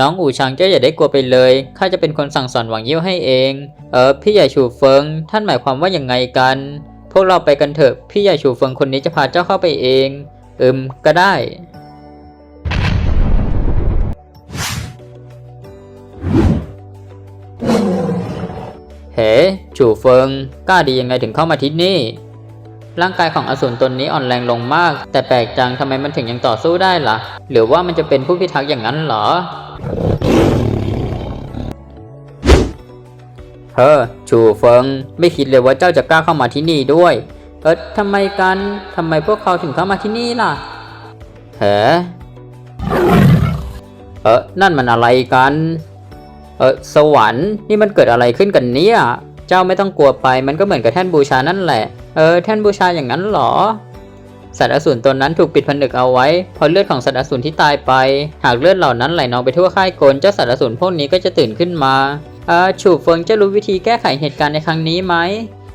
น้องอู่ชางเจ้าอย่าได้กลัวไปเลย ข้าจะเป็นคนสั่งสอนหวังเยี่ยวให้เอง เออ พี่ใหญ่ชูเฟิง ท่านหมายความว่ายังไงกัน พวกเราไปกันเถอะ พี่ใหญ่ชูเฟิงคนนี้จะพาเจ้าเข้าไปเอง อืม ก็ได้ เฮ้ชูเฟิง กล้าดียังไงถึงเข้ามาที่นี่ ร่างกายของอสูรตนนี้อ่อนแรงลงมาก แต่แปลกจังทำไมมันถึงยังต่อสู้ได้ล่ะ หรือว่ามันจะเป็นผู้พิทักษ์อย่างนั้นเหรอ เฮ้อชูเฟิง ไม่คิดเลยว่าเจ้าจะกล้าเข้ามาที่นี่ด้วย เออทำไมกันทำไมพวกเขาถึงเข้ามาที่นี่ล่ะเฮ้เออนั่นมันอะไรกัน เออสวรรค์นี่มันเกิดอะไรขึ้นกันเนี่ย เจ้าไม่ต้องกลัวไป มันก็เหมือนกับแท่นบูชานั่นแหละ เออ แท่นบูชาอย่างนั้นเหรอ สัตว์อสูรตนนั้นถูกปิดผนึกเอาไว้พราะเลือดของสัตว์อสูรที่ตายไป หากเลือดเหล่านั้นไหลนองไปทั่วค่ายโกลเจ้าสัตว์อสูรพวกนี้ก็จะตื่นขึ้นมาออฉูเฟิงจะรู้วิธีแก้ไขเหตุการณ์ในครั้งนี้ไหม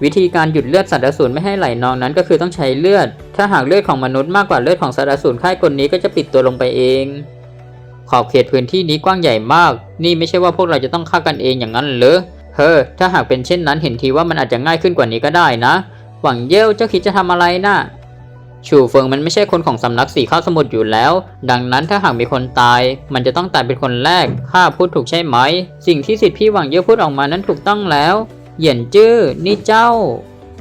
วิธีการหยุดเลือดสัตว์อสูรไม่ให้ไหลนองนั้นก็คือต้องใช้เลือด ถ้าหากเลือดของมนุษย์มากกว่าเลือดของสัตว์อสูรค่ายกลนี้ก็จะปิดตัวลงไปเอง ขอบเขตพื้นที่นี้กว้างใหญ่มาก นี่ไม่ใช่ว่าพวกเราจะต้องฆ่ากันเองอย่างนั้นเหรอเฮ้อถ้าหากเป็นเช่นนั้นเห็นทีว่ามันอาจจะง่ายขึ้นกว่านี้ก็ได้นะ หวังเย่ยวเจ้าคิดจะทำอะไรนะ่ะ ชูเฟิงมันไม่ใช่คนของสำนักสีข้าวสมุทรอยู่แล้ว ดังนั้นถ้าหากมีคนตาย มันจะต้องตายเป็นคนแรก ข้าพูดถูกใช่ไหม สิ่งที่สิทธิพี่หวังเย่พูดออกมานั้นถูกต้องแล้ว เหยียนจื้อ นี่เจ้า